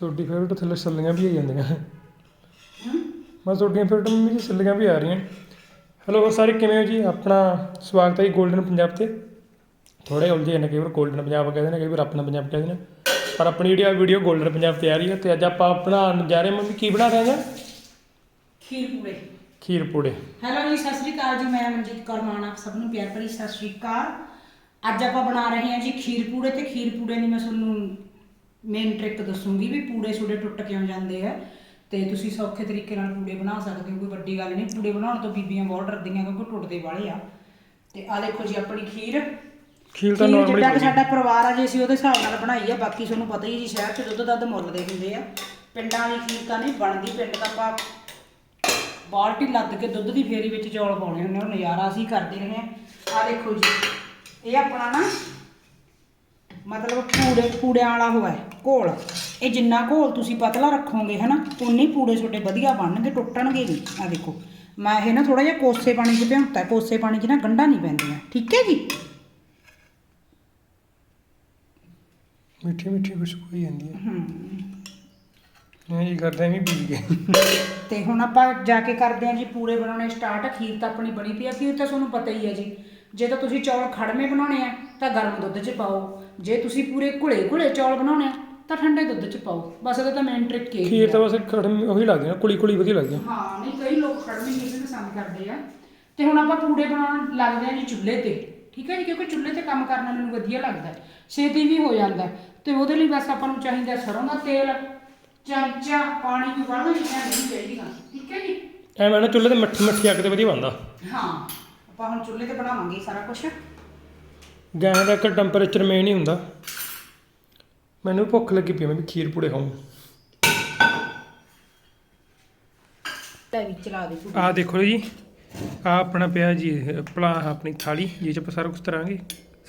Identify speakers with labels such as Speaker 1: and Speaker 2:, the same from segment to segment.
Speaker 1: ਤੁਹਾਡੀ ਫੇਵਰਟ ਥੱਲੇ ਛੱਲੀਆਂ ਵੀ ਆ ਜਾਂਦੀਆਂ। ਮੈਂ ਤੁਹਾਡੀਆਂ ਫੇਵਰਟ ਮੰਮੀ ਜੀ ਛੱਲੀਆਂ ਵੀ ਆ ਰਹੀਆਂ। ਹੈਲੋ ਸਾਰੇ ਕਿਵੇਂ ਹੋ ਜੀ? ਆਪਣਾ ਸਵਾਗਤ ਹੈ ਜੀ 골ਡਨ ਪੰਜਾਬ ਤੇ ਥੋੜੇ ਉਲਝੇ ਨੇ ਕਈ 골ਡਨ ਪੰਜਾਬ ਕਹਿੰਦੇ ਨੇ ਕਈ ਵਾਰ ਆਪਣਾ ਪੰਜਾਬ ਕਹਿੰਦੇ ਨੇ। ਪਰ ਆਪਣੀ ਜਿਹੜੀ ਆ ਵੀਡੀਓ 골ਡਨ ਪੰਜਾਬ ਤੇ ਆ ਰਹੀ ਹੈ ਤੇ ਅੱਜ ਆਪਾਂ ਆਪਣਾ ਜਾ ਰਹੇ ਮੰਮੀ ਕੀ ਬਣਾ ਰਹੇ ਹਾਂ?
Speaker 2: ਖੀਰ ਪੂੜੇ।
Speaker 1: ਖੀਰ ਪੂੜੇ।
Speaker 2: ਹੈਲੋ ਜੀ ਸਤਿ ਸ੍ਰੀ ਅਕਾਲ ਜੀ ਮੈਂ ਮਨਜੀਤ ਕੌਰ ਮਾਣਾ ਸਭ ਨੂੰ ਪਿਆਰ ਭਰੀ ਸਤਿ ਸ੍ਰੀ ਅਕਾਲ। ਅੱਜ ਆਪਾਂ ਬਣਾ ਰਹੇ ਹਾਂ ਜੀ ਖੀਰ ਪੂੜੇ ਤੇ ਖੀਰ ਪੂੜੇ ਦੀ ਮੈਂ ਤੁਹਾਨੂੰ ਮੇਨ ਟ੍ਰਿਕ ਦੱਸੂਗੀ ਵੀ ਪੂੜੇ ਛੋੜੇ ਟੁੱਟ ਕਿਉਂ ਜਾਂਦੇ ਆ ਤੇ ਤੁਸੀਂ ਸੌਖੇ ਤਰੀਕੇ ਨਾਲ ਪੂੜੇ ਬਣਾ ਸਕਦੇ ਹੋ ਕੋਈ ਵੱਡੀ ਗੱਲ ਨਹੀਂ। ਪੂੜੇ ਬਣਾਉਣ ਤੋਂ ਬੀਬੀਆਂ ਬਹੁਤ ਡਰਦੀਆਂ ਕਿਉਂਕਿ ਟੁੱਟਦੇ ਵਾਲੇ ਆ। ਤੇ ਆ ਦੇਖੋ ਜੀ ਆਪਣੀ ਖੀਰ।
Speaker 1: ਖੀਰ ਤਾਂ ਨਾਰਮਲੀ
Speaker 2: ਜਿੱਦਾਂ ਕਿ ਸਾਡਾ ਪਰਿਵਾਰ ਆ ਜੇ ਅਸੀਂ ਉਹਦੇ ਹਿਸਾਬ ਨਾਲ ਬਣਾਈ ਆ ਬਾਕੀ ਤੁਹਾਨੂੰ ਪਤਾ ਹੀ ਜੀ ਸ਼ਹਿਰ 'ਚ ਦੁੱਧ ਦੱਧ ਮੁੱਲ ਦੇ ਹੁੰਦੇ ਆ। ਪਿੰਡਾਂ ਵਾਲੀ ਖੀਰ ਤਾਂ ਨਹੀਂ ਬਣਦੀ ਪਿੰਡ ਤਾਂ ਆਪਾਂ ਬਾਲਟੀ ਲੱਦ ਕੇ ਦੁੱਧ ਦੀ ਫੇਰੀ ਵਿੱਚ ਚੌਲ ਪਾਉਣੇ ਹੁੰਦੇ ਉਹ ਨਜ਼ਾਰਾ ਅਸੀਂ ਕਰਦੇ ਰਹੇ ਆ ਦੇਖੋ ਜੀ ਇਹ ਆਪਣਾ ਨਾ ਮਤਲਬ ਪੂੜੇ ਪੂੜਿਆਂ ਵਾਲਾ ਹੋਇਆ ਘੋਲ। ਇਹ ਜਿੰਨਾ ਘੋਲ ਤੁਸੀਂ ਪਤਲਾ ਰੱਖੋਗੇ ਹਨਾ ਉਨੀ ਪੂੜੇ ਤੁਹਾਡੇ ਵਧੀਆ ਬਣਨਗੇ ਟੁੱਟਣਗੇ ਨਹੀਂ। ਆ ਦੇਖੋ ਮੈਂ ਇਹ ਨਾ ਥੋੜਾ ਜਿਹਾ ਕੋਸੇ ਪਾਣੀ 'ਚ ਭਿਉਂਤਾ ਕੋਸੇ ਪਾਣੀ 'ਚ ਨਾ ਗੰਢਾਂ ਨਹੀਂ ਪੈਂਦੀਆਂ। ਠੀਕ ਹੈ ਜੀ?
Speaker 1: ਮਿੱਠੀ ਮਿੱਠੀ ਖੁਸ਼ਬੂ ਹੀ ਜਾਂਦੀ ਹੈ।
Speaker 2: ਹੂੰ।
Speaker 1: ਜੀ ਕਰਦੇ ਵੀ ਪੀ ਗਏ
Speaker 2: ਤੇ ਹੁਣ ਆਪਾਂ ਜਾ ਕੇ ਕਰਦੇ ਹਾਂ ਜੀ ਪੂੜੇ ਬਣਾਉਣੇ ਸਟਾਰਟ ਖੀਰ ਤਾਂ ਆਪਣੀ ਬਣੀ ਪਈ ਆ ਖੀਰ ਤਾਂ ਤੁਹਾਨੂੰ ਪਤਾ ਹੀ ਹੈ ਜੀ। ਜੇ ਤਾਂ ਤੁਸੀਂ ਚੌਲ ਖੜਮੇ ਬਣਾਉਣੇ ਆ ਤਾਂ ਗਰਮ ਦੁੱਧ 'ਚ ਪਾਓ। ਜੇ ਤੁਸੀਂ ਪੂਰੇ ਘੁਲੇ ਘੁਲੇ ਚੌਲ ਬਣਾਉਣੇ ਆ ਤਾਂ ਠੰਡੇ ਦੁੱਧ 'ਚ ਪਾਓ। ਬਸ ਇਹਦਾ ਤਾਂ ਮੇਨ ਟ੍ਰਿਕ ਇਹ
Speaker 1: ਖੀਰ ਤਾਂ ਬਸ ਖੜਮ ਉਹੀ ਲੱਗਦੀ ਨਾ ਕੁਲੀ ਕੁਲੀ ਵਧੀਆ ਲੱਗਦੀ ਆ।
Speaker 2: ਹਾਂ ਨਹੀਂ ਕਈ ਲੋਕ ਖੜਮੇ ਖੀਰ ਵੀ ਪਸੰਦ ਕਰਦੇ ਆ। ਤੇ ਹੁਣ ਆਪਾਂ ਪੂੜੇ ਬਣਾਉਣ ਲੱਗਦੇ ਆ ਜੀ ਚੁੱਲ੍ਹੇ ਤੇ। ਠੀਕ ਹੈ ਜੀ ਕਿਉਂਕਿ ਚੁੱਲ੍ਹੇ ਤੇ ਕੰਮ ਕਰਨਾ ਮੈਨੂੰ ਵਧੀਆ ਲੱਗਦਾ ਹੈ। ਛੇਤੀ ਵੀ ਹੋ ਜਾਂਦਾ ਹੈ। ਤੇ ਉਹਦੇ ਲਈ ਬਸ ਆਪਾਂ ਨੂੰ ਚਾਹੀਦਾ ਸਰੋਂ ਦਾ ਤੇਲ ਚਮਚਾ ਪਾਣੀ ਵੀ ਵਾਲਾ ਨਹੀਂ ਚਾਹੀਦੀਆਂ ਠੀਕ ਹੈ ਜੀ?
Speaker 1: ਐਵੇਂ ਨਾ ਚੁੱਲ੍ਹੇ ਤੇ ਮੱਠੀ ਮੱਠੀ ਅੱਗ ਤੇ ਵਧੀਆ ਬਣਦਾ।
Speaker 2: ਹਾਂ। ਆਪਾਂ ਹੁਣ ਚੁੱਲ੍ਹੇ ਤੇ ਬਣਾਵਾਂਗੇ ਸਾਰਾ ਕੁਝ
Speaker 1: ਗੈਸ ਦਾ ਇੱਕ ਟੈਂਪਰੇਚਰ ਮੇਨ ਹੀ ਹੁੰਦਾ। ਮੈਨੂੰ ਭੁੱਖ ਲੱਗੀ ਪਈ ਆ, ਮੈਂ ਵੀ ਖੀਰ ਪੂੜੇ ਖਾਉਂ
Speaker 2: ਤਵੀ ਚਲਾ ਦੇ ਤੂੰ।
Speaker 1: ਆਹ ਦੇਖੋ ਜੀ ਆ ਆਪਣਾ ਪਿਆ ਜੀ ਪਲਾ ਆਪਣੀ ਥਾਲੀ ਜਿਹ ਚ ਆਪਾਂ ਸਾਰਾ ਕੁਝ ਤਰਾਂਗੇ।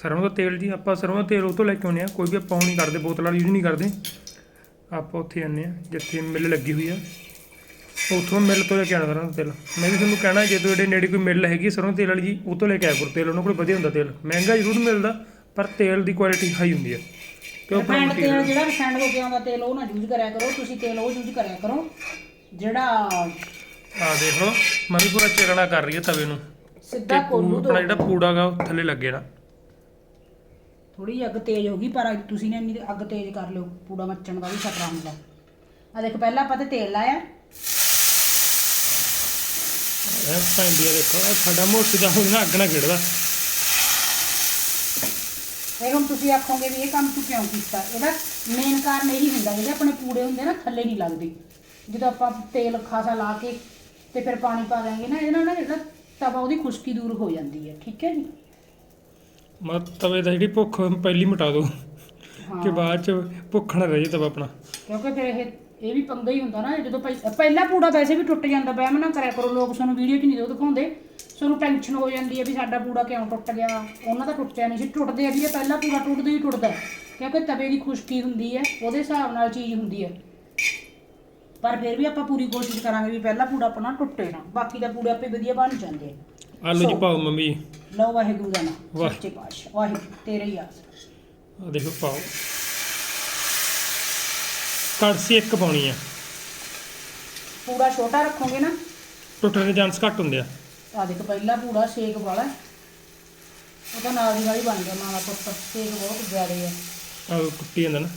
Speaker 1: ਸਰੋਂ ਦਾ ਤੇਲ ਜੀ ਆਪਾਂ ਸਰੋਂ ਦਾ ਤੇਲ ਉਹ ਤੋਂ ਲੈ ਕੇ ਆਉਂਦੇ ਆ ਕੋਈ ਵੀ ਆਪਾਂ ਉਹ ਨਹੀਂ ਕਰਦੇ ਬੋਤਲ ਵਾਲਾ ਯੂਜ਼ ਨਹੀਂ ਕਰਦੇ। ਆਪਾਂ ਉੱਥੇ ਜਾਂਦੇ ਆ ਜਿੱਥੇ ਮਿੱਲ ਲੱਗੀ ਹੋਈ ਆ। ਉੱਥੋਂ ਮਿੱਲ ਤੋਂ ਲੈ ਕੇ ਆਉਣਾ ਸਰੋਂ ਦਾ ਤੇਲ। ਮੈਂ ਵੀ ਤੁਹਾਨੂੰ ਕਹਿਣਾ ਜੇ ਤੁਹਾਡੇ ਨੇੜੇ ਕੋਈ ਮਿੱਲ ਹੈਗੀ ਸਰੋਂ ਤੇਲ ਵਾਲੀ ਜੀ ਉਹ ਤੋਂ ਲੈ ਕੇ ਆਇਆ ਕਰੋ। ਤੇਲ ਉਹਨਾਂ ਕੋਲ ਵਧੀਆ ਹੁੰਦਾ ਤੇਲ। ਮਹਿੰਗਾ ਜ਼ਰੂਰ ਮਿਲਦਾ ਪਰ ਤੇਲ ਦੀ ਕੁਆਲਿਟੀ ਹਾਈ ਹੁੰਦੀ ਹੈ
Speaker 2: ਰਿਫਾਈਂਡ
Speaker 1: material-
Speaker 2: ਤੇਲ ਜਿਹੜਾ ਰਿਫਾਈਂਡ ਹੋ ਗਿਆ ਉਹਦਾ ਤੇਲ ਉਹ ਨਾ ਯੂਜ਼ ਕਰਿਆ ਕਰੋ। ਤੁਸੀਂ ਤੇਲ ਉਹ ਯੂਜ਼ ਕਰਿਆ ਕਰੋ ਜਿਹੜਾ
Speaker 1: ਆ ਦੇਖ ਲਓ ਮੈਂ ਵੀ ਪੂਰਾ ਚਿਰਣਾ ਕਰ ਰਹੀ ਹੈ ਤਵੇ ਨੂੰ।
Speaker 2: ਸਿੱਧਾ ਕੋਲੂ ਤੋਂ
Speaker 1: ਆਪਣਾ ਜਿਹੜਾ ਪੂੜਾ ਗਾ ਉਹ ਥੱਲੇ ਲੱਗੇ ਨਾ।
Speaker 2: ਥੋੜੀ ਅੱਗ ਤੇਜ਼ ਹੋ ਗਈ ਪਰ ਤੁਸੀਂ ਨੇ ਇੰਨੀ ਅੱਗ ਤੇਜ਼ ਕਰ ਲਿਓ। ਪੂੜਾ ਮੱਚਣ ਦਾ ਵੀ ਖਤਰਾ ਹੁੰਦਾ। ਆ ਦੇਖੋ ਪਹਿਲਾਂ ਆਪਾਂ ਤੇ ਤੇਲ ਲਾਇਆ।
Speaker 1: ਇਹ ਪੈਂਦੀ ਆ ਦੇਖੋ ਆਹ ਸਾਡਾ ਮੋਟ ਦਾ ਹੁਣ ਅੱਗ ਨਾ ਖਿੜਦਾ
Speaker 2: ਇਹ ਹੁਣ ਤੁਸੀਂ ਆਖੋਗੇ ਵੀ ਇਹ ਕੰਮ ਤੂੰ ਕਿਉਂ ਕੀਤਾ? ਇਹਦਾ ਮੇਨ ਕਾਰਨ ਇਹੀ ਹੁੰਦਾ ਜਿਹੜੇ ਆਪਣੇ ਪੂੜੇ ਹੁੰਦੇ ਨਾ ਥੱਲੇ ਨਹੀਂ ਲੱਗਦੇ। ਜਦੋਂ ਆਪਾਂ ਤੇਲ ਖਾਸਾ ਲਾ ਕੇ ਤੇ ਫਿਰ ਪਾਣੀ ਪਾ ਦਾਂਗੇ ਨਾ ਇਹਦੇ ਨਾਲ ਨਾ ਜਿਹੜਾ ਤਵਾ ਉਹਦੀ ਖੁਸ਼ਕੀ ਦੂਰ ਹੋ ਜਾਂਦੀ ਹੈ। ਠੀਕ ਹੈ ਜੀ?
Speaker 1: ਤਵੇ ਦਾ ਜਿਹੜੀ ਭੁੱਖ ਪਹਿਲੀ ਮਿਟਾ ਦੋ ਕਿ ਬਾਅਦ ਚ ਭੁੱਖ ਨਾ ਰਹੇ ਤਵਾ ਆਪਣਾ।
Speaker 2: ਕਿਉਂਕਿ ਫਿਰ ਇਹ ਇਹ ਵੀ ਪੰਗਾ ਹੀ ਹੁੰਦਾ ਨਾ ਜਦੋਂ ਪਹਿ- ਪਹਿਲਾ ਪੂੜਾ ਵੈਸੇ ਵੀ ਟੁੱਟ ਜਾਂਦਾ ਵਹਿਮ ਨਾ ਕਰਿਆ ਕਰੋ ਲੋਕ ਸਾਨੂੰ ਵੀਡੀਓ 'ਚ ਨਹੀਂ ਉਹ ਦਿਖਾਉਂਦੇ ਸਾਨੂੰ ਟੈਨਸ਼ਨ ਹੋ ਜਾਂਦੀ ਹੈ ਵੀ ਸਾਡਾ ਪੂੜਾ ਕਿਉਂ ਟੁੱਟ ਗਿਆ ਉਹਨਾਂ ਦਾ ਟੁੱਟਿਆ ਨਹੀਂ ਸੀ ਟੁੱਟਦੇ ਆ ਵੀ ਇਹ ਪਹਿਲਾ ਪੂੜਾ ਟੁੱਟਦਾ ਹੀ ਟੁੱਟਦਾ ਹੈ। ਕਿਉਂਕਿ ਤਵੇ ਦੀ ਖੁਸ਼ਕੀ ਹੁੰਦੀ ਹੈ ਉਹਦੇ ਹਿਸਾਬ ਨਾਲ ਚੀਜ਼ ਹੁੰਦੀ ਹੈ। ਪਰ ਫਿਰ ਵੀ ਆਪਾਂ ਪੂਰੀ ਕੋਸ਼ਿਸ਼ ਕਰਾਂਗੇ ਵੀ ਪਹਿਲਾ ਪੂੜਾ ਆਪਣਾ ਟੁੱਟੇ ਨਾ ਬਾਕੀ ਦਾ ਪੂੜੇ ਆਪੇ ਵਧੀਆ ਬਣ ਜਾਂਦੇ ਆ।
Speaker 1: ਆਲੂ ਜੀ ਪਾਓ ਮੰਮੀ।
Speaker 2: ਲਓ ਵਾਹਿਗੁਰੂ ਦਾ ਨਾਮ
Speaker 1: ਵਾਹ।
Speaker 2: ਸੱਚੇ ਪਾਤਸ਼ਾਹ ਵਾਹਿਗੁਰੂ ਤੇਰੇ ਹੀ ਆਸ।
Speaker 1: ਆ ਦੇਖੋ ਪਾਓ। ਕੜਛੀ ਇੱਕ ਪਾਉਣੀ ਆ।
Speaker 2: ਪੂੜਾ ਛੋਟਾ ਰੱਖੋਗੇ ਨਾ?
Speaker 1: ਟੁੱਟਣ ਦੇ ਚਾਂਸ ਘੱਟ ਹੁੰਦੇ ਆ।
Speaker 2: ਆ ਦੇਖ ਪਹਿਲਾ ਪੂੜਾ ਸੇਕ ਵਾਲਾ ਹੈ। ਉਹ ਤਾਂ ਨਾਲ ਦੀ ਨਾਲ ਹੀ ਬਣ ਗਿਆ ਮਾਵਾ ਪੁੱਤ। ਸੇਕ ਬਹੁਤ ਜ਼ਿਆਦਾ ਹੈ
Speaker 1: ਆ ਕੁੱਟੀ ਜਾਂਦਾ ਨਾ।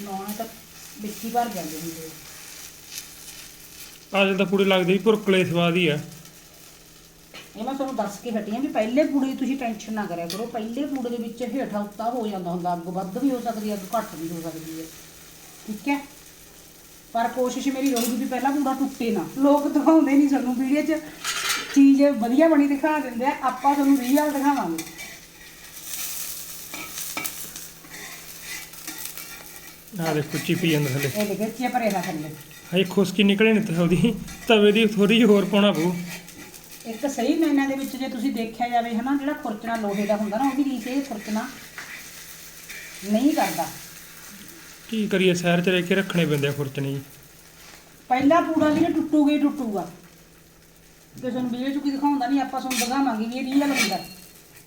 Speaker 2: ਨੌਣਾ ਤਾਂ ਵਿੱਚ ਹੀ ਭਰ ਜਾਂਦੇ ਹੁੰਦੇ ਆ।
Speaker 1: ਆ ਜਦੋਂ ਪੂੜੇ ਲੱਗਦੇ ਵੀ ਭੁਰਕਲੇ ਸਵਾਦ ਹੀ ਆ।
Speaker 2: ਇਹ ਮੈਂ ਤੁਹਾਨੂੰ ਦੱਸ ਕੇ ਹਟੀ ਹਾਂ ਵੀ ਪਹਿਲੇ ਪੂੜੇ ਦੀ ਤੁਸੀਂ ਟੈਨਸ਼ਨ ਨਾ ਕਰਿਆ ਕਰੋ। ਪਹਿਲੇ ਪੂੜੇ ਦੇ ਵਿੱਚ ਹੇਠਾਂ ਉੱਤਾ ਹੋ ਜਾਂਦਾ ਹੁੰਦਾ ਅੱਗ ਵੱਧ ਵੀ ਹੋ ਸਕਦੀ ਹੈ ਅੱਗ ਘੱਟ ਵੀ ਹੋ ਸਕਦੀ ਹੈ ਠੀਕ ਹੈ? ਪਰ ਕੋਸ਼ਿਸ਼ ਮੇਰੀ ਰਹੂਗੀ ਵੀ ਪਹਿਲਾ ਪੂੜਾ ਟੁੱਟੇ ਨਾ। ਲੋਕ ਦਿਖਾਉਂਦੇ ਨਹੀਂ ਸਾਨੂੰ ਵੀਡੀਓ 'ਚ। ਚੀਜ਼ ਵਧੀਆ ਬਣੀ ਦਿਖਾ ਦਿੰਦੇ ਆ ਆਪਾਂ ਤੁਹਾਨੂੰ ਰੀਅਲ ਦਿਖਾਵਾਂਗੇ।
Speaker 1: ਆ ਦੇਖੋ ਚਿਪੀ ਜਾਂਦਾ ਥੱਲੇ।
Speaker 2: ਇਹ ਦੇਖੇ ਚੇ ਭਰੇ ਨਾ ਥੱਲੇ।
Speaker 1: ਹਾਏ ਖੁਸ਼ਕੀ ਨਿਕਲੇ ਨਹੀਂ ਤੇ ਉਹਦੀ ਤਵੇ ਦੀ ਥੋੜੀ ਹੋਰ ਪਾਉਣਾ ਪਊ।
Speaker 2: ਇੱਕ ਸਹੀ ਮੈਨਾਂ ਦੇ ਵਿੱਚ ਜੇ ਤੁਸੀਂ ਦੇਖਿਆ ਜਾਵੇ ਹਨਾ ਜਿਹੜਾ ਖੁਰਚਣਾ ਲੋਹੇ ਦਾ ਹੁੰਦਾ ਨਾ ਉਹਦੀ ਰੀਸ ਇਹ ਖੁਰਚਣਾ ਨਹੀਂ ਕਰਦਾ।
Speaker 1: ਕੀ ਕਰੀਏ? ਸ਼ਹਿਰ ਚ ਰਹਿ ਕੇ ਰੱਖਣੇ ਪੈਂਦੇ ਆ ਖੁਰਚਣੇ ਜੀ
Speaker 2: ਪਹਿਲਾ ਪੂੜਾ ਵੀ ਟੁੱਟੂਗਾ ਹੀ ਟੁੱਟੂਗਾ। ਕਿ ਤੁਹਾਨੂੰ ਵੀਡੀਓ 'ਚ ਕੋਈ ਦਿਖਾਉਂਦਾ ਨਹੀਂ ਆਪਾਂ ਤੁਹਾਨੂੰ ਦਿਖਾਵਾਂਗੇ ਵੀ ਇਹ ਰੀਅਲ ਹੁੰਦਾ।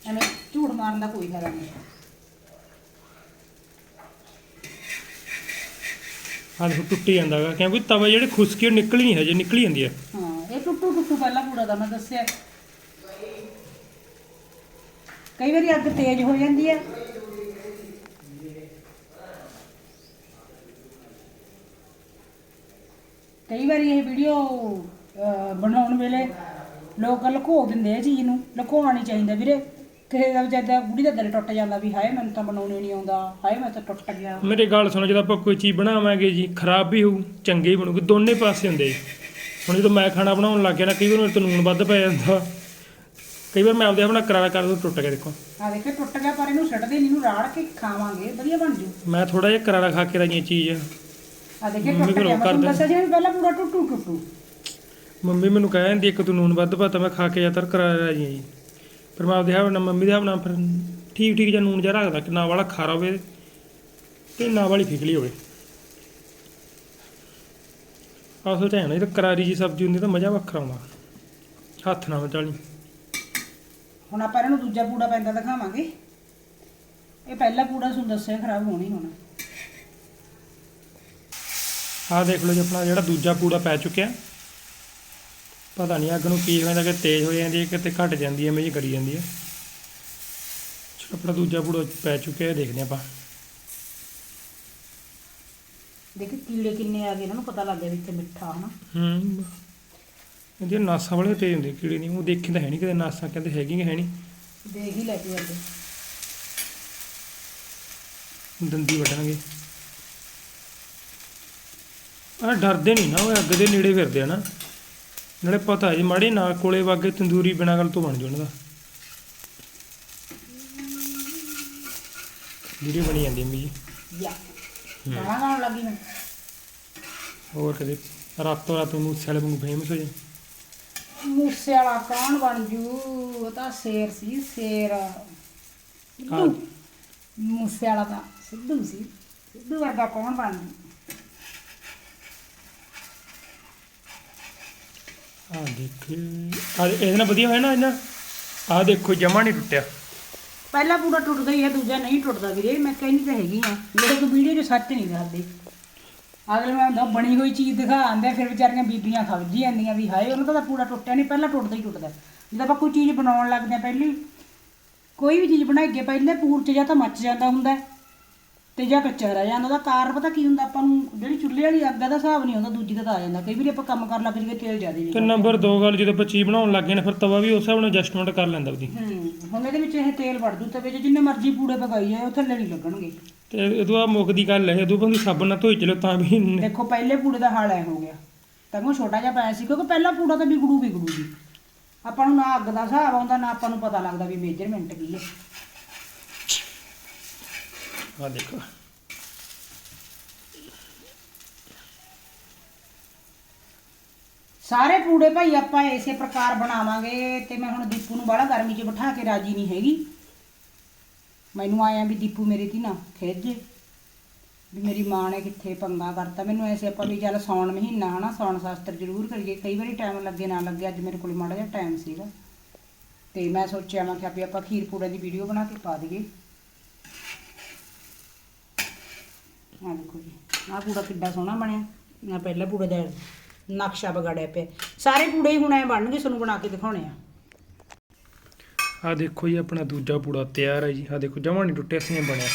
Speaker 2: ਐਵੇਂ ਝੂਠ ਮਾਰਨ ਦਾ ਕੋਈ ਫਾਇਦਾ ਨਹੀਂ।
Speaker 1: ਆਹ ਦੇਖੋ ਟੁੱਟੀ ਜਾਂਦਾਗਾ ਕਿਉਂਕਿ ਤਵਾ ਜਿਹੜੇ ਖੁਸਕੀ ਨਿਕਲੀ ਨਹੀਂ ਹਜੇ ਨਿਕਲੀ ਜਾਂਦੀ ਹੈ।
Speaker 2: ਹਾਂ ਇਹ ਟੁੱਟੂ ਟੁੱਟੂ ਪਹਿਲਾਂ ਪੂੜਾ ਦਾ ਮੈਂ ਦੱਸਿਆ। ਕਈ ਵਾਰੀ ਅੱਗ ਤੇਜ਼ ਹੋ ਜਾਂਦੀ ਹੈ। ਕਈ ਵਾਰੀ ਇਹ ਵੀਡੀਓ ਬਣਾਉਣ ਵੇਲੇ ਲੋਕ ਲੁਕੋ ਦਿੰਦੇ ਆ ਚੀਜ਼ ਨੂੰ ਲੁਕੋਣਾ ਚਾਹੀਦਾ ਵੀਰੇ। ਕਿਸੇ ਦਾ ਵਿਚਾਰਾ ਬੁੜੀ ਦਾ ਦਿਲ ਟੁੱਟ ਜਾਂਦਾ ਵੀ ਹਾਏ ਮੈਨੂੰ ਤਾਂ ਬਣਾਉਣੀ ਨਹੀਂ ਆਉਂਦਾ ਹਾਏ ਮੈਂ ਤਾਂ ਟੁੱਟ ਗਿਆ।
Speaker 1: ਮੇਰੇ ਗੱਲ ਸੁਣੋ ਜਦੋਂ ਆਪਾਂ ਕੋਈ ਚੀਜ਼ ਬਣਾਵਾਂਗੇ ਜੀ ਖਰਾਬ ਵੀ ਹੋਊ ਚੰਗੀ ਵੀ ਬਣੂਗੀ ਦੋਨੇ ਪਾਸੇ ਹੁੰਦੇ। ਹੁਣ ਜਦੋਂ ਮੈਂ ਖਾਣਾ ਬਣਾਉਣ ਲੱਗ ਗਿਆ ਨਾ ਕਈ ਵਾਰ ਮੇਰੇ ਤੋਂ ਨੂਨ ਵੱਧ ਪੈ ਜਾਂਦਾ। ਕਈ ਵਾਰ ਮੈਂ ਆਪਦੇ ਆਪਣਾ ਕਰਾਰਾ ਕਰ ਦੋ ਟੁੱਟ ਗਿਆ ਦੇਖੋ।
Speaker 2: ਆ ਦੇਖੇ ਟੁੱਟ ਗਿਆ ਪਰ ਇਹਨੂੰ ਛੱਡਦੇ ਨਹੀਂ ਇਹਨੂੰ ਰਾੜ ਕੇ ਖਾਵਾਂਗੇ ਵਧੀਆ ਬਣ ਜੂ।
Speaker 1: ਮੈਂ ਥੋੜਾ ਜਿਹਾ ਕਰਾਰਾ ਖਾ ਕੇ ਰਾਜੀ ਚੀਜ਼।
Speaker 2: ਆ ਦੇਖੇ
Speaker 1: ਮੰਮੀ ਕੋਲ।
Speaker 2: ਦੱਸਿਆ ਪਹਿਲਾਂ ਪੂਰਾ ਟੁੱਟੂ ਟੁੱਟੂ
Speaker 1: ਮੈਨੂੰ ਕਹਿ ਜਾਂਦੀ ਇੱਕ ਤੂੰ ਨੂਨ ਵੱਧ ਪਾਤਾ ਮੈਂ ਖਾ ਕੇ ਜ਼ਿਆਦਾਤਰ ਕਰਾਰਾ ਰਾਜੀ ਜੀ। ਪਰ ਮੈਂ ਆਪਦੇ ਨਾਲ ਮੰਮੀ ਦੇ ਨਾਲ ਫਿਰ ਠੀਕ ਠੀਕ ਜਿਹਾ ਨੂਨ ਜਿਹਾ ਰੱਖਦਾ ਕਿ ਨਾ ਵਾਲਾ ਖਾਰਾ ਹੋਵੇ ਤੇ ਨਾ ਵਾਲੀ ਫਿਕਲੀ ਹੋਵੇ। ਹੈ ਨਾ ਇਹ ਕਰਾਰੀ ਜੀ ਸਬਜ਼ੀ ਹੁੰਦੀ ਤਾਂ ਮਜ਼ਾ ਵੱਖਰਾ ਆਉਂਦਾ। ਹੱਥ ਨਾਲ ਮਚਾਲੀ
Speaker 2: ਹੁਣ ਆਪਾਂ ਇਹਨਾਂ ਦੂਜਾ ਪੂੜਾ ਪੈਂਦਾ ਦਿਖਾਵਾਂਗੇ। ਇਹ ਪਹਿਲਾ ਪੂੜਾ ਤੁਹਾਨੂੰ ਦੱਸਿਆ ਖਰਾਬ ਹੋਣੀ ਹੁਣ।
Speaker 1: ਆਹ ਦੇਖ ਲਓ ਜੀ ਆਪਣਾ ਜਿਹੜਾ ਦੂਜਾ ਪੂੜਾ ਪੈ ਚੁੱਕਿਆ। ਪਤਾ ਨਹੀਂ ਅੱਗ ਨੂੰ ਕੀ ਹੋ ਜਾਂਦਾ ਕਿ ਤੇਜ਼ ਹੋ ਜਾਂਦੀ ਹੈ ਕਿਤੇ ਘਟ ਜਾਂਦੀ ਹੈ ਮੇਰੀ ਕਰੀ ਜਾਂਦੀ ਹੈ। ਚਲੋ ਆਪਣਾ ਦੂਜਾ ਪੂੜਾ ਪੈ ਚੁੱਕਿਆ ਹੈ ਦੇਖਦੇ ਆਪਾਂ।
Speaker 2: ਦੇਖੀ ਕੀੜੇ ਕਿੰਨੇ ਆ ਗਏ ਇਹਨਾਂ ਨੂੰ ਪਤਾ ਲੱਗ ਗਿਆ ਵੀ ਇੱਥੇ ਮਿੱਠਾ ਹਨਾ।
Speaker 1: ਹੂੰ ਇਹਦੀਆਂ ਨਾਸਾਂ ਵਾਲੇ ਤੇਜ਼ ਹੁੰਦੇ ਕੀੜੇ ਨਹੀਂ ਉਹ ਦੇਖੇ ਤਾਂ ਹੈ ਨਹੀਂ ਕਿਤੇ ਨਾਸਾਂ ਕਹਿੰਦੇ ਹੈਗੀਆਂ ਹੈ ਨਹੀਂ
Speaker 2: ਦੇਖ ਹੀ ਲੈ ਕੇ ਅੱਗੇ।
Speaker 1: ਦੰਦੀ ਵੱਢਣਗੇ। ਆ ਡਰਦੇ ਨਹੀਂ ਨਾ ਉਹ ਅੱਗ ਦੇ ਨੇੜੇ ਫਿਰਦੇ ਆ ਨਾ। ਨਾਲੇ ਪਤਾ ਹੈ ਜੀ ਮਾੜੇ ਨਾ ਕੋਲੇ ਵਾਗੇ ਤੰਦੂਰੀ ਬਿਨਾਂ ਗੱਲ ਤੋਂ ਬਣ ਜੂ ਉਹਨਾਂ ਦਾ ਵੀਡੀਓ ਬਣੀ ਜਾਂਦੀ ਜੀ।
Speaker 2: ਯਾ ਲੱਗੀ ਮੈਂ।
Speaker 1: ਹੋਰ ਕਦੇ ਰਾਤੋਂ ਰਾਤ ਨੂੰ ਸੈਲ ਵਾਂਗੂ ਫੇਮਸ ਹੋ ਜਾਏ
Speaker 2: ਮੂਸੇ ਵਾਲਾ ਕੌਣ ਬਣ ਜੂ? ਉਹ ਤਾਂ ਸ਼ੇਰ ਸੀ ਸ਼ੇਰ। ਸਿੱਧੂ। ਮੂਸੇ ਵਾਲਾ ਤਾਂ ਸਿੱਧੂ ਸੀ। ਸਿੱਧੂ ਵਰਗਾ ਕੌਣ ਬਣ ਜੂ?
Speaker 1: ਆ ਦੇਖ। ਆ ਇਹਦੇ ਨਾਲ ਵਧੀਆ ਹੋਇਆ ਨਾ ਇਹਨਾਂ। ਆ ਦੇਖੋ, ਜਮਾ ਨਹੀਂ ਟੁੱਟਿਆ।
Speaker 2: ਪਹਿਲਾ ਪੂਰਾ ਟੁੱਟਦਾ ਹੀ ਹੈ ਦੂਜਾ ਨਹੀਂ ਟੁੱਟਦਾ ਵੀਰੇ। ਮੈਂ ਕਹਿੰਦੀ ਤਾਂ ਹੈਗੀ ਆ। ਮੇਰੇ ਕੋਲ ਵੀਡੀਓ 'ਚ ਸੱਚ ਨਹੀਂ ਦੱਸਦੇ ਅਗਲੇ ਮੈਂ ਹੁੰਦਾ ਬਣੀ ਹੋਈ ਚੀਜ਼ ਦਿਖਾ ਆਂਦੇ ਫਿਰ ਵਿਚਾਰੀਆਂ ਬੀਬੀਆਂ ਖਵਜੀ ਜਾਂਦੀਆਂ ਵੀ ਹਾਏ, ਉਹਨਾਂ ਦਾ ਤਾਂ ਪੂਰਾ ਟੁੱਟਿਆ ਨਹੀਂ, ਪਹਿਲਾਂ ਟੁੱਟਦਾ ਹੀ ਟੁੱਟਦਾ। ਜਦੋਂ ਆਪਾਂ ਕੋਈ ਚੀਜ਼ ਬਣਾਉਣ ਲੱਗਦੇ ਆ ਪਹਿਲੀ, ਕੋਈ ਵੀ ਚੀਜ਼ ਬਣਾਈਏ, ਪਹਿਲੇ ਪੂਰ 'ਚ ਜਾਂ ਤਾਂ ਮੱਚ ਜਾਂਦਾ ਹੁੰਦਾ। ਤੇ ਜਾਂ ਕੱਚਾ ਰਹਿ ਜਾਂਦਾ ਉਹਦਾ ਕਾਰਨ ਪਤਾ ਕੀ ਹੁੰਦਾ ਆਪਾਂ ਨੂੰ ਜਿਹੜੀ ਚੁੱਲ੍ਹੇ ਵਾਲੀ ਅੱਗ ਦਾ ਹਿਸਾਬ ਨਹੀਂ ਹੁੰਦਾ ਦੂਜੀ ਦਾ ਤਾਂ ਆ ਜਾਂਦਾ। ਕਈ ਵਾਰੀ ਆਪਾਂ ਕੰਮ ਕਰਨ ਲੱਗ ਜਾਈਏ ਤੇਲ ਜ਼ਿਆਦਾ
Speaker 1: ਤੇ
Speaker 2: ਨਹੀਂ
Speaker 1: ਨੰਬਰ 2 ਗੱਲ ਜਦੋਂ ਆਪਾਂ ਚੀਜ਼ ਬਣਾਉਣ ਲੱਗ ਗਏ ਨਾ ਫਿਰ ਤਵਾ ਵੀ ਉਸ ਹਿਸਾਬ ਨਾਲ ਐਡਜਸਟਮੈਂਟ ਕਰ ਲੈਂਦਾ ਉਹਦੀ।
Speaker 2: ਹੂੰ ਹੁਣ ਇਹਦੇ ਵਿੱਚ ਇਹ ਤੇਲ ਵੜ ਦੂ ਤਵੇ 'ਚ ਜਿੰਨੇ ਮਰਜ਼ੀ ਪੂੜੇ ਪਕਾਈ ਜਾਏ ਉਹ ਥੱਲੇ ਨਹੀਂ ਲੱਗਣਗੇ।
Speaker 1: ਤੇ ਉਦੋਂ ਆ ਮੁੱਕ ਦੀ ਗੱਲ ਹੈ ਉਦੋਂ ਬੰਦੀ ਸਾਬਣ ਨਾਲ ਧੋਈ ਚਲੋ ਤਾਂ ਵੀ ਨ-
Speaker 2: ਦੇਖੋ ਪਹਿਲੇ ਪੂੜੇ ਦਾ ਹਾਲ ਐ ਹੋ ਗਿਆ। ਤਾਂ ਉਹ ਛੋਟਾ ਜਿਹਾ ਪਾਇਆ ਸੀ ਕਿਉਂਕਿ ਪਹਿਲਾ ਪੂੜਾ ਤਾਂ ਵਿਗੜੂ ਵਿਗੜੂ ਜੀ ਆਪਾਂ ਨੂੰ ਨਾ ਅੱਗ ਦਾ ਹਿਸਾਬ ਆਉਂਦਾ ਨਾ ਆਪਾਂ ਨੂੰ ਪਤਾ ਲੱਗਦਾ ਵੀ ਮੇਜਰਮੈਂਟ ਕੀ ਹੈ
Speaker 1: ਆ ਦੇਖੋ।
Speaker 2: ਸਾਰੇ ਪੂੜੇ ਭਾਈ ਆਪਾਂ ਇਸੇ ਪ੍ਰਕਾਰ ਬਣਾਵਾਂਗੇ ਤੇ ਮੈਂ ਹੁਣ ਦੀਪੂ ਨੂੰ ਬੜਾ ਗਰਮੀ 'ਚ ਬਿਠਾ ਕੇ ਰਾਜੀ ਨਹੀਂ ਹੈਗੀ। ਮੈਨੂੰ ਆਇਆ ਵੀ ਦੀਪੂ ਮੇਰੀ ਤੀ ਨਾ ਖੇਜੇ ਵੀ ਮੇਰੀ ਮਾਂ ਨੇ ਕਿੱਥੇ ਪੰਗਾ ਕਰਤਾ। ਮੈਨੂੰ ਐਸੇ ਆਪਾਂ ਵੀ ਚੱਲ ਸੌਣ ਮਹੀਨਾ ਹਨਾ ਸੌਣ ਸ਼ਾਸਤਰ ਜ਼ਰੂਰ ਕਰੀਏ। ਕਈ ਵਾਰੀ ਟਾਈਮ ਲੱਗੇ, ਨਾ ਲੱਗੇ, ਅੱਜ ਮੇਰੇ ਕੋਲ ਮਾੜਾ ਜਿਹਾ ਟਾਈਮ ਸੀਗਾ। ਤੇ ਮੈਂ ਸੋਚਿਆ, ਮੈਂ ਕਿ ਵੀ ਆਪਾਂ ਖੀਰ ਪੂੜੇ ਦੀ ਵੀਡੀਓ ਬਣਾ ਕੇ ਪਾ ਦਈਏ। ਆ ਦੇਖੋ ਜੀ ਆਹ ਪੂੜਾ ਕਿੱਡਾ ਸੋਹਣਾ ਬਣਿਆ। ਨਾ ਪਹਿਲਾ ਪੂੜੇ ਦਾ ਨਕਸ਼ਾ ਵਿਗੜਿਆ ਪਿਆ। ਸਾਰੇ ਪੂੜੇ ਹੀ ਹੁਣ ਐ ਬਣਨਗੇ ਤੁਹਾਨੂੰ ਬਣਾ ਕੇ ਦਿਖਾਉਣੇ ਆ।
Speaker 1: ਆ ਦੇਖੋ ਜੀ ਆਪਣਾ ਦੂਜਾ ਪੂੜਾ ਤਿਆਰ ਹੈ ਜੀ। ਆ ਦੇਖੋ ਜਮਾ ਨਹੀਂ ਟੁੱਟਿਆ ਸੀ ਬਣਿਆ।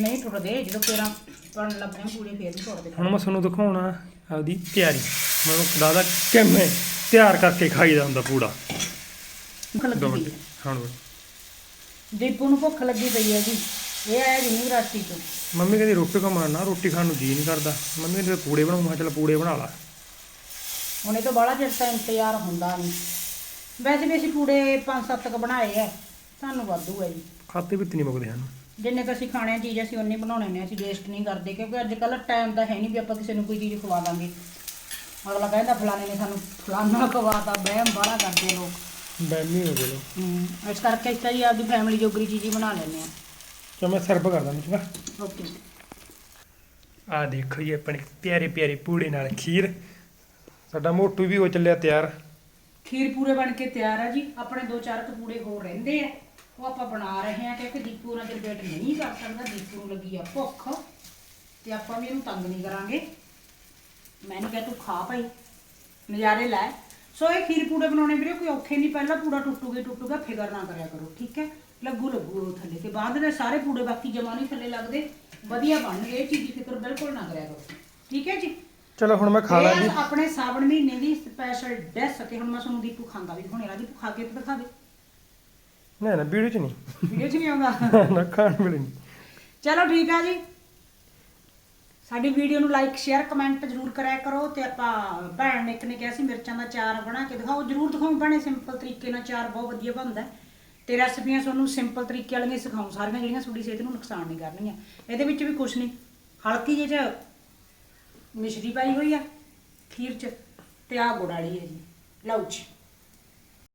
Speaker 2: ਨਹੀਂ ਟੁੱਟਦੇ ਜਦੋਂ ਪੇਰਾਂ ਬਣਨ ਲੱਗਣੇ ਪੂੜੇ ਫੇਰ ਨਹੀਂ ਟੁੱਟਦੇ
Speaker 1: ਹੁਣ ਮੈਂ ਤੁਹਾਨੂੰ ਦਿਖਾਉਣਾ ਆਪਦੀ ਤਿਆਰੀ। ਮੈਂ ਤੁਹਾਨੂੰ ਦਾਦਾ ਕਿਵੇਂ ਤਿਆਰ ਕਰਕੇ ਖਾਈਦਾ ਹੁੰਦਾ ਪੂੜਾ।
Speaker 2: ਭੁੱਖ ਲੱਗੀ
Speaker 1: ਦੋ
Speaker 2: ਪਈ
Speaker 1: ਮਿੰਟ
Speaker 2: ਹੈ।
Speaker 1: ਹਾਂ ਬੋਲ।
Speaker 2: ਦੀਪੂ ਨੂੰ ਭੁੱਖ ਲੱਗੀ ਪਈ ਹੈ ਜੀ। ਇਹ ਆਇਆ ਯੂਨੀਵਰਸਿਟੀ ਤੋਂ।
Speaker 1: ਮੰਮੀ ਕਹਿੰਦੀ ਰੋਟੀ ਖਾ ਮਾਰਨਾ ਰੋਟੀ ਖਾਣ ਨੂੰ ਜੀ ਨਹੀਂ ਕਰਦਾ। ਮੰਮੀ ਕਹਿੰਦੀ ਪੂੜੇ ਬਣਾਉ ਮੈਂ ਚੱਲ ਪੂੜੇ ਬਣਾ ਲਾ।
Speaker 2: ਹੁਣ ਇਹ ਤੋਂ ਬਾਹਲਾ ਚਿਰ ਤਾਂ ਇੰਤਜ਼ਾਰ ਹੁੰਦਾ ਨਹੀਂ ਵੈਸੇ ਵੀ ਅਸੀਂ ਪੂੜੇ ਪੰਜ ਸੱਤ ਕ ਬਣਾਏ ਆ ਸਾਨੂੰ ਵਾਧੂ ਹੈ ਜੀ।
Speaker 1: ਖਾਤੇ ਵੀ ਨਹੀਂ ਮੁੱਕਦੇ ਹਨ
Speaker 2: ਜਿੰਨੇ ਕੁ ਅਸੀਂ ਖਾਣੇ ਆ ਚੀਜ਼ ਅਸੀਂ ਉਨੇ ਬਣਾਉਣੇ ਨੇ ਅਸੀਂ ਵੇਸਟ ਨਹੀਂ ਕਰਦੇ ਕਿਉਂਕਿ ਅੱਜ ਕੱਲ੍ਹ ਟਾਈਮ ਤਾਂ ਹੈ ਨਹੀਂ ਵੀ ਆਪਾਂ ਕਿਸੇ ਨੂੰ ਕੋਈ ਚੀਜ਼ ਖਵਾ ਦਾਂਗੇ। ਅਗਲਾ ਕਹਿੰਦਾ ਫਲਾਣੇ ਨੇ ਸਾਨੂੰ ਫਲਾਨਾ ਖਵਾਤਾ ਬਹਿਮ ਬਾਹਲਾ ਕਰਦੇ ਲੋਕ।
Speaker 1: ਬੈਮੀ ਹੋ ਗਏ ਲੋ
Speaker 2: ਹੂੰ ਇਸ ਕਰਕੇ ਇਸ ਤਾਂ ਜੀ ਆਪਦੀ ਫੈਮਿਲੀ ਜੋਗਰੀ ਚੀਜ਼ ਹੀ ਬਣਾ ਲੈਂਦੇ ਆ।
Speaker 1: ਚਲ ਮੈਂ ਸਰਵ ਕਰਦਾ ਮਿੱਠਾ
Speaker 2: ਓਕੇ।
Speaker 1: ਆ ਦੇਖੋ ਜੀ ਆਪਣੇ ਪਿਆਰੇ ਪਿਆਰੇ ਪੂੜੇ ਨਾਲ ਖੀਰ। ਸਾਡਾ ਮੋਟੂ ਵੀ ਹੋ ਚੱਲਿਆ ਤਿਆਰ।
Speaker 2: ਖੀਰ ਪੂਰੇ ਬਣ ਕੇ ਤਿਆਰ ਆ ਜੀ। ਆਪਣੇ ਦੋ ਚਾਰ ਕੁ ਪੂੜੇ ਹੋਰ ਰਹਿੰਦੇ ਆ। ਉਹ ਆਪਾਂ ਬਣਾ ਰਹੇ ਆ ਕਿਉਂਕਿ ਦੀਪੂ ਨਾਲ ਵੇਟ ਨਹੀਂ ਕਰ ਸਕਦਾ। ਦੀਪੂ ਨੂੰ ਲੱਗੀ ਆ ਭੁੱਖ। ਤੇ ਆਪਾਂ ਵੀ ਇਹਨੂੰ ਤੰਗ ਨਹੀਂ ਕਰਾਂਗੇ। ਮੈਂ ਨਹੀਂ ਕਿਹਾ ਤੂੰ ਖਾ ਭਾਈ। ਨਜ਼ਾਰੇ ਲੈ। ਸੋ ਇਹ ਖੀਰ ਪੂੜੇ ਬਣਾਉਣੇ ਵੀਰੇ ਕੋਈ ਔਖੇ ਨਹੀਂ। ਪਹਿਲਾਂ ਪੂੜਾ ਟੁੱਟੂਗਾ ਟੁੱਟੂਗਾ ਫਿਕਰ ਨਾ ਕਰਿਆ ਕਰੋ ਠੀਕ ਹੈ? ਲੱਗੂ ਲੱਗੂ ਉਹ ਥੱਲੇ ਤੇ ਬਾਅਦ ਦੇ ਸਾਰੇ ਪੂੜੇ ਬਾਕੀ ਜਮਾ ਨਹੀਂ ਥੱਲੇ ਲੱਗਦੇ। ਵਧੀਆ ਬਣਨਗੇ ਇਹ ਚੀਜ਼ ਦੀ ਫਿਕਰ ਬਿਲਕੁਲ ਨਾ ਕਰਿਆ ਕਰੋ। ਠੀਕ ਹੈ ਜੀ?
Speaker 1: ਚਲੋ ਹੁਣ ਮੈਂ ਖਾ
Speaker 2: ਇਹ
Speaker 1: ਲਾਂਗੀ।
Speaker 2: ਆਪਣੇ ਸਾਵਣ ਮਹੀਨੇ ਦੀ ਸਪੈਸ਼ਲ ਡਿਸ਼ ਤੇ ਹੁਣ ਮੈਂ ਤੁਹਾਨੂੰ ਦੀਪੂ ਖਾਂਦਾ ਵੀ ਹੁਣੇ ਆ ਦੀਪੂ ਖਾ ਕੇ ਦਿਖਾ ਦੇ।
Speaker 1: ਨਾ ਨਾ ਵੀਡੀਓ ਚ ਨਹੀਂ।
Speaker 2: ਵੀਡੀਓ 'ਚ ਨਹੀਂ ਆਉਂਦਾ?
Speaker 1: ਨਾ ਖਾਣ ਵੇਲੇ ਨਹੀਂ।
Speaker 2: ਚਲੋ ਠੀਕ ਆ ਜੀ। ਸਾਡੀ ਵੀਡੀਓ ਨੂੰ ਲਾਈਕ ਸ਼ੇਅਰ ਕਮੈਂਟ ਜ਼ਰੂਰ ਕਰਿਆ ਕਰੋ ਤੇ ਆਪਾਂ ਭੈਣ ਨੇ ਇੱਕ ਨੇ ਕਿਹਾ ਸੀ ਮਿਰਚਾਂ ਦਾ ਚਾਰ ਬਣਾ ਕੇ ਦਿਖਾਓ। ਜ਼ਰੂਰ ਦਿਖਾਓ ਭੈਣੇ ਸਿੰਪਲ ਤਰੀਕੇ ਨਾਲ ਚਾਰ ਬਹੁਤ ਵਧੀਆ ਬਣਦਾ। ਹੈ। ਤੇ ਰੈਸਪੀਆਂ ਤੁਹਾਨੂੰ ਸਿੰਪਲ ਤਰੀਕੇ ਵਾਲੀਆਂ ਹੀ ਸਿਖਾਉਂ ਸਾਰੀਆਂ ਜਿਹੜੀਆਂ ਤੁਹਾਡੀ ਸਿਹਤ ਨੂੰ ਨੁਕਸਾਨ ਨਹੀਂ ਕਰਨਗੀਆਂ ਇਹਦੇ ਵਿੱਚ ਵੀ ਕੁਝ ਨਹੀਂ। ਹਲਕੀ ਜਿਹੀ ਚ ਮਿਸ਼ਰੀ ਪਾਈ ਹੋਈ ਆ, ਖੀਰ ਚ, ਤੇ ਆ ਗੁੜ ਵਾਲੀ ਹੈ ਜੀ ਲਓ ਜੀ।